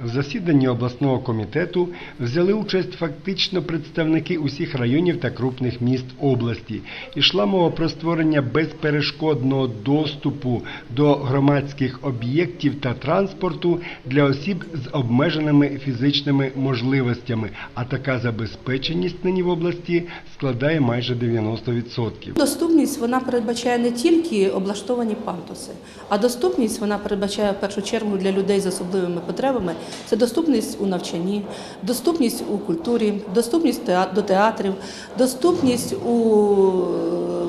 В засіданні обласного комітету взяли участь фактично представники усіх районів та крупних міст області. Ішла мова про створення безперешкодного доступу до громадських об'єктів та транспорту для осіб з обмеженими фізичними можливостями, а така забезпеченість нині в області складає майже 90%. Доступність вона передбачає не тільки облаштовані пандуси, а доступність вона передбачає в першу чергу для людей з особливими потребами. Це доступність у навчанні, доступність у культурі, доступність до театрів, доступність у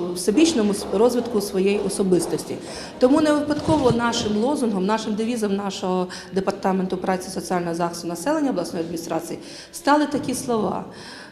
е, всебічному розвитку своєї особистості. Тому не випадково нашим лозунгом, нашим девізом нашого департаменту праці соціального захисту населення обласної адміністрації стали такі слова.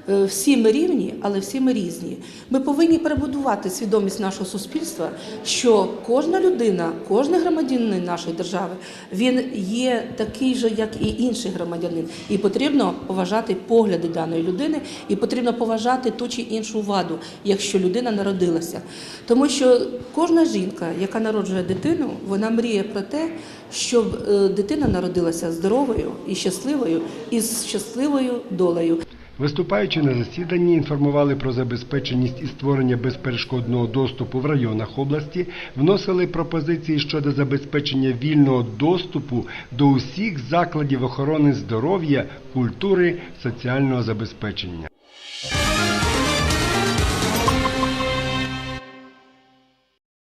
Е, Всі ми рівні, але всі ми різні. Ми повинні перебудувати свідомість нашого суспільства, що кожна людина, кожен громадянин нашої держави, він є такий же, як і інший громадянин. І потрібно поважати погляди даної людини, і потрібно поважати ту чи іншу ваду, якщо людина народилася. Тому що кожна жінка, яка народжує дитину, вона мріє про те, щоб е, дитина народилася здоровою і щасливою, і з щасливою долею. Виступаючи на засіданні, інформували про забезпеченість і створення безперешкодного доступу в районах області, вносили пропозиції щодо забезпечення вільного доступу до усіх закладів охорони здоров'я, культури, соціального забезпечення.